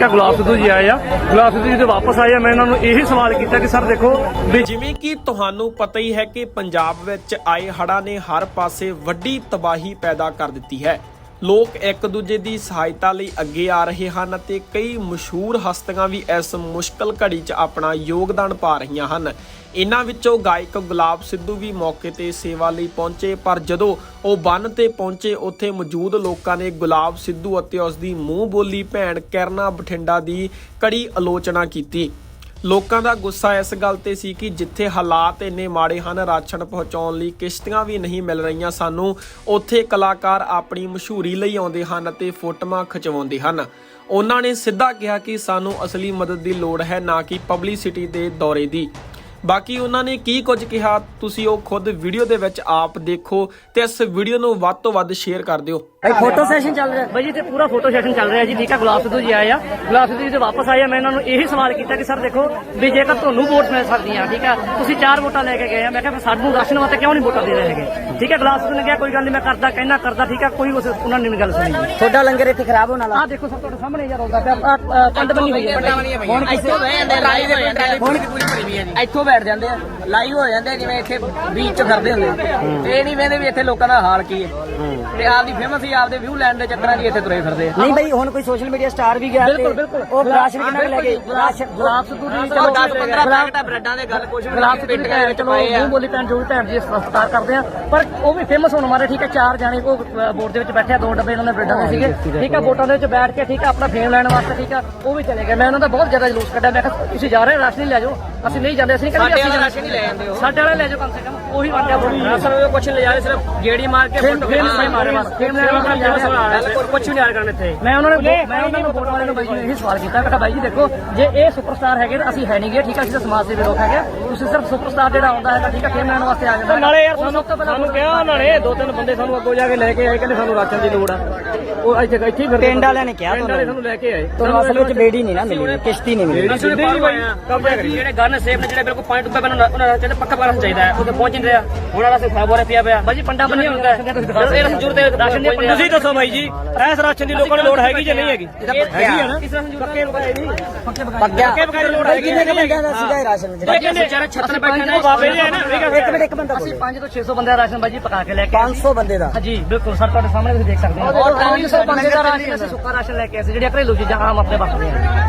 ਕਿਆ ਗੁਲਾਬ ਸਿੱਧੂ ਜੀ ਆਏ ਆ। ਗੁਲਾਬ ਸਿੱਧੂ ਜੀ ਜਦੋਂ ਵਾਪਸ ਆਏ ਆ। ਮੈਂ ਇਹਨਾਂ ਨੂੰ ਇਹੀ ਸਵਾਲ ਕੀਤਾ ਕਿ ਸਰ ਦੇਖੋ, ਵੀ ਜਿਵੇਂ ਕਿ ਤੁਹਾਨੂੰ ਪਤਾ ਹੀ ਹੈ ਕਿ ਪੰਜਾਬ ਵਿੱਚ ਆਏ ਹੜ੍ਹਾਂ ਨੇ ਹਰ ਪਾਸੇ ਵੱਡੀ ਤਬਾਹੀ ਪੈਦਾ ਕਰ ਦਿੱਤੀ ਹੈ। ਲੋਕ ਇੱਕ ਦੂਜੇ ਦੀ ਸਹਾਇਤਾ ਲਈ ਅੱਗੇ ਆ ਰਹੇ ਹਨ ਅਤੇ ਕਈ ਮਸ਼ਹੂਰ ਹਸਤੀਆਂ ਵੀ ਇਸ ਮੁਸ਼ਕਲ ਘੜੀ 'ਚ ਆਪਣਾ ਯੋਗਦਾਨ ਪਾ ਰਹੀਆਂ ਹਨ। ਇਹਨਾਂ ਵਿੱਚੋਂ ਗਾਇਕ ਗੁਲਾਬ ਸਿੱਧੂ ਵੀ ਮੌਕੇ ਤੇ ਸੇਵਾ ਲਈ ਪਹੁੰਚੇ, ਪਰ ਜਦੋਂ ਉਹ ਬੰਨ ਤੇ ਪਹੁੰਚੇ, ਉੱਥੇ ਮੌਜੂਦ ਲੋਕਾਂ ਨੇ ਗੁਲਾਬ ਸਿੱਧੂ ਅਤੇ ਉਸ ਦੀ ਮੂੰਹ ਬੋਲੀ ਭੈਣ ਕਰਨਾ ਬਠਿੰਡਾ ਦੀ ਕੜੀ ਆਲੋਚਨਾ ਕੀਤੀ। ਲੋਕਾਂ ਦਾ ਗੁੱਸਾ ਇਸ ਗੱਲ ਤੇ ਸੀ ਕਿ ਜਿੱਥੇ ਹਾਲਾਤ ਇੰਨੇ ਮਾੜੇ ਹਨ, ਰਾਸ਼ਨ ਪਹੁੰਚਾਉਣ ਲਈ ਕਿਸ਼ਤੀਆਂ ਵੀ ਨਹੀਂ ਮਿਲ ਰਹੀਆਂ ਸਾਨੂੰ, ਉੱਥੇ ਕਲਾਕਾਰ ਆਪਣੀ ਮਸ਼ਹੂਰੀ ਲਈ ਆਉਂਦੇ ਹਨ ਅਤੇ ਫੋਟੋਆਂ ਖਿਚਵਾਉਂਦੇ ਹਨ। ਉਹਨਾਂ ਨੇ ਸਿੱਧਾ ਕਿਹਾ ਕਿ ਸਾਨੂੰ ਅਸਲੀ ਮਦਦ ਦੀ ਲੋੜ ਹੈ, ਨਾ ਕਿ ਪਬਲਿਸਿਟੀ ਦੇ ਦੌਰੇ ਦੀ। ਬਾਕੀ ਉਹਨਾਂ ਨੇ ਕੀ ਕੁਝ ਕਿਹਾ ਤੁਸੀਂ ਉਹ ਖੁਦ ਵੀਡੀਓ ਦੇ ਵਿੱਚ ਆਪ ਦੇਖੋ ਤੇ ਇਸ ਵੀਡੀਓ ਨੂੰ ਵੱਧ ਤੋਂ ਵੱਧ ਸ਼ੇਅਰ ਕਰ ਦਿਓ। ਭਾਈ ਫੋਟੋ ਸੈਸ਼ਨ ਚੱਲ ਰਿਹਾ। ਬਾਈ ਜੀ ਤੇ ਪੂਰਾ ਫੋਟੋ ਸੈਸ਼ਨ ਚੱਲ ਰਿਹਾ ਜੀ। ਠੀਕ ਆ ਗੁਲਾਬ ਸਿੱਧੂ ਜੀ ਆਏ ਆ। ਗੁਲਾਬ ਸਿੱਧੂ ਜੀ ਜਦੋਂ ਵਾਪਸ ਆਏ ਆ ਮੈਂ ਇਹਨਾਂ ਨੂੰ ਇਹੀ ਸਵਾਲ ਕੀਤਾ ਕਿ ਸਰ ਦੇਖੋ ਵੀ ਜੇਕਰ ਤੁਹਾਨੂੰ ਵੋਟ ਮਿਲ ਸਕਦੀਆਂ ਠੀਕ ਆ ਤੁਸੀਂ ਚਾਰ ਵੋਟਾਂ ਲੈ ਕੇ ਗਏ ਆ। ਮੈਂ ਕਿਹਾ ਫਿਰ ਸਾਨੂੰ ਰਾਸ਼ਨ ਵਾਸਤੇ ਕਿਉਂ ਨਹੀਂ ਵੋਟਾਂ ਦੇ ਰਹੇ ਹੈਗੇ? ਠੀਕ ਆ ਗੁਲਾਬ ਸਿੱਧੂ ਨੇ ਕਿਹਾ ਕੋਈ ਗੱਲ ਨਹੀਂ ਮੈਂ ਕਰਦਾ ਕਹਿਣਾ ਕਰਦਾ ਠੀਕ ਆ ਕੋਈ ਉਸ ਉਹਨਾਂ ਨੇ ਨਹੀਂ ਗੱਲ ਸੁਣੀ ਜੀ। ਤੁਹਾਡਾ ਲੰਗਰ ਇੱਥੇ ਖਰਾਬ ਹੋਣ ਵਾਲਾ। ਆਹ ਦੇਖੋ ਸਰ ਤੁਹਾਡੇ ਸਾਹਮਣੇ ਯਾਰ ਆਉਂਦਾ ਪਿਆ। ਪੰਡ ਬੰਨੀ ਹੋਈ ਹੈ ਹੁਣ ਕਿਸੇ ਲਾਈਵ ਹੋ ਜਾਂਦੇ ਹੁਣ ਇੱਥੋਂ ਬੈਠ ਜਾਂਦੇ ਆ ਲਾਈਵ ਹੋ ਜਾਂਦੇ ਆ ਜਿਵੇਂ ਇੱਥੇ ਬੀਚ ਚ ਫਿਰਦੇ ਹੁੰਦੇ ਤੇ ਇਹ ਨਹੀਂ ਵੇਂਦੇ ਵੀ ਇੱਥੇ ਲੋਕਾਂ ਦਾ ਹਾਲ ਕੀ ਹੈ। ਤੇ ਆਪਦੀ ਫੇਮਸ ਹੀ ਆਪਦੇ ਵਿਊ ਲੈਣ ਦੇ ਚੱਕਰਾਂ 'ਚ ਹੀ ਇੱਥੇ ਤੁਰੇ ਫਿਰਦੇ ਆ। ਨਹੀਂ ਬਈ ਹੁਣ ਕੋਈ ਸੋਸ਼ਲ ਮੀਡੀਆ ਸਟਾਰ ਵੀ ਗਿਆ ਬਿਲਕੁਲ, ਬਿਲਕੁਲ। ਉਹ ਰਾਸ਼ਨ ਕਿੰਨਾ ਕੁ ਲੈ ਗਏ? ਗੁਲਾਬ ਸਿੱਧੂ ਦੀ ਚਲੋ 10 15 ਪੈਕਟਾਂ ਬ੍ਰੈਡਾਂ ਦੇ ਗੱਲ ਕੁਝ ਸਿੱਧੂ ਦੀ ਭੈਣ ਚਲੋ ਮੂੰਹ ਬੋਲੀ ਭੈਣ ਜੋ ਵੀ ਭੈਣ ਜੀ ਸਤਿਕਾਰ ਕਰਦੇ ਆ। ਪਰ ਉਹ ਵੀ ਫੇਮਸ ਹੋਣ ਮਾਰੇ ਠੀਕ ਹੈ ਚਾਰ ਜਾਣੇ ਉਹ ਬੋਰਡ ਦੇ ਵਿੱਚ ਬੈਠੇ ਆ ਦੋ ਡੱਬੇ ਇਹਨਾਂ ਦੇ ਬ੍ਰੈਡਾਂ ਦੇ ਸੀਗੇ। ਠੀਕ ਹੈ ਵੋਟਾਂ ਦੇ ਵਿੱਚ ਬੈਠ ਕੇ ਠੀਕ ਹੈ ਆਪਣਾ ਫੇਮ ਲੈਣ ਵਾਸਤੇ ਠੀਕ ਹੈ ਉਹ ਵੀ ਚਲੇ ਗਏ। ਮੈਂ ਉਹਨਾਂ ਦਾ ਬਹੁਤ ਜ਼ਿਆਦਾ ਜਲੂਸ ਕੱਢਿਆ ਮੈਂ ਕਿਹਾ ਤੁਸੀਂ ਜਾ ਰਹੇ ਹੋ ਰਾਸ਼ਨ ਹੀ ਲੈ ਜਾਓ। ਅਸੀਂ ਨਹੀਂ ਜਾਂਦੇ ਅਸੀਂ ਨਹੀਂ ਕਹਿੰਦੇ ਅਸੀਂ ਰਾਸ਼ਨ ਹੀ ਲੈ ਜਾਂਦੇ ਹੋ ਸਾਡੇ ਵਾਲੇ ਲੈ ਜਾਓ ਕਮ ਸੇ ਕਮ ਉਹੀ ਵੰਡਿਆ ਰਾਸ਼ਨ ਉਹ ਕੁਛ ਲੈ ਜਾਏ ਸਿਰਫ ਗੇੜੀ ਮਾਰ ਕੇ ਫੇਮ ਫੇਮ ਮਾਰੇ ਬਸ। ਫੇਮ ਲੈਣ ਵਾਸਤੇ ਕੁਛ ਵੀ ਨਹੀਂ ਕਰਨ ਇੱਥੇ। ਮੈਂ ਉਹਨਾਂ ਨੂੰ ਮੈਂ ਉਹਨਾਂ ਨੂੰ ਵੋਟ ਵਾਲੇ ਨੂੰ ਬਾਈ ਜੀ ਨੂੰ ਇਹੀ ਸਵਾਲ ਕੀਤਾ ਮੈਂ ਕਿਹਾ ਬਾਈ ਜੀ ਦੇਖੋ ਜੇ ਇਹ ਸੁਪਰਸਟਾਰ ਹੈਗੇ ਤਾਂ ਅਸੀਂ ਹੈ ਨਹੀਂ ਗੇ ਠੀਕ ਹੈ ਅਸੀਂ ਤਾਂ ਸਮਾਜ ਸੇਵੀ ਲੋਕ ਹੈਗੇ ਤੁਸੀਂ ਸਿਰਫ ਸੁਪਰਸਟਾਰ ਜਿਹੜਾ ਆਉਂਦਾ ਹੈਗਾ ਠੀਕ ਹੈ ਫੇਮ ਲੈਣ ਵਾਸਤੇ ਆ ਜਾਂਦਾ। ਨਾਲੇ ਯਾਰ ਸਾਨੂੰ ਸਾਨੂੰ ਕਿਹਾ ਉਹਨਾਂ ਨੇ ਦੋ ਤਿੰਨ ਬੰਦੇ ਸਾਨੂੰ ਅੱਗੋਂ ਜਾ ਕੇ ਲੈ ਕੇ ਆਏ ਕਹਿੰਦੇ ਸਾਨੂੰ ਰਾਸ਼ਨ ਦੀ ਲੋੜ ਆ। ਉਹ ਇੱਥੇ ਇੱਥੇ ਹੀ ਫਿਰਦੇ ਪਿੰਡ ਵਾਲਿਆਂ ਨੇ ਕਿਹਾ ਪਿੰਡ ਵਾਲੇ ਸਾਨੂੰ ਲੈ ਕੇ ਆਏ। ਤੁਹਾਨੂੰ ਅਸਲ ਵਿੱਚ ਬੇੜੀ ਨਹੀਂ ਨਾ ਮਿਲੀ ਕਿਸ਼ਤੀ ਨਹੀਂ ਮਿਲੀ। ਜਿਹੜੇ ਗਨ ਸੇਫ ਨੇ ਜਿਹੜੇ ਬਿਲਕੁਲ ਪੁਆਇੰਟ ਉੱਤੇ ਬਣਨ ਉਹਨਾਂ ਦਾ ਚਾਹੀਦਾ ਪੱਕਾ ਪਾਣਾ ਚਾਹੀਦਾ ਹੈ। ਉਹਦੇ ਪਹੁੰਚ ਨਹੀਂ ਰਿਹਾ। ਹੁਣ ਵਾਲਾ ਸੇ ਖਰਾਬ ਹੋ ਰਿਹਾ ਪਿਆ। ਪਿਆ ਬਾਜੀ ਪੰਡਾ ਬੰਨੀ ਹੁੰਦਾ ਇਹ ਰਸਮ ਜੁਰ ਦੇ ਰਾਸ਼ਨ ਦੇ ਤੁਸੀਂ ਦੱਸੋ ਬਾਈ ਜੀ ਇਸ ਰਾਸ਼ਨ ਦੀ ਲੋਕਾਂ ਨੂੰ ਲੋੜ ਹੈਗੀ ਜਾਂ ਨਹੀਂ ਹੈਗੀ? ਹੈਗੀ ਹੈ ਨਾ? ਪੱਕੇ ਬਕਾਏ ਨਹੀਂ। ਪੱਕੇ ਪੱਕਿਆ ਪੱਕੇ ਬਕਾਏ ਲੋੜ ਹੈਗੀ ਕਿੰਨੇ ਕੁ ਬੰਦਿਆਂ ਦਾ ਸੀਗਾ ਇਹ ਰਾਸ਼ਨ? ਬਾਕੀ ਵਿਚਾਰੇ ਛੱਤਰ ਬੈਠੇ ਨੇ ਬਾਬੇ ਨੇ ਨਾ ਇੱਕ ਮਿੰਟ ਇੱਕ ਮਿੰਟ ਅਸੀਂ 5 ਤੋਂ 600 ਬੰਦੇ ਦਾ ਰਾਸ਼ਨ ਬਾਜੀ ਪਕਾ ਕੇ ਲੈ ਕੇ 500 ਬੰਦੇ ਦਾ? ਹਾਂਜੀ ਬਿਲਕੁਲ ਸਰ ਤੁਹਾਡੇ ਸਾਹਮਣੇ ਤੁਸੀਂ ਦੇਖ ਸਕਦੇ ਹੋ। ਔਰ 500 ਬੰਦੇ ਦਾ ਰਾਸ਼ਨ ਅਸੀਂ ਸੁੱਕਾ ਰਾਸ਼ਨ ਲੈ ਕੇ ਆਏ ਸੀ ਜਿਹੜੇ ਘਰੇਲੂ ਚੀਜ਼ਾਂ ਆਮ ਆਪਣੇ ਵਰਤਦੇ ਆ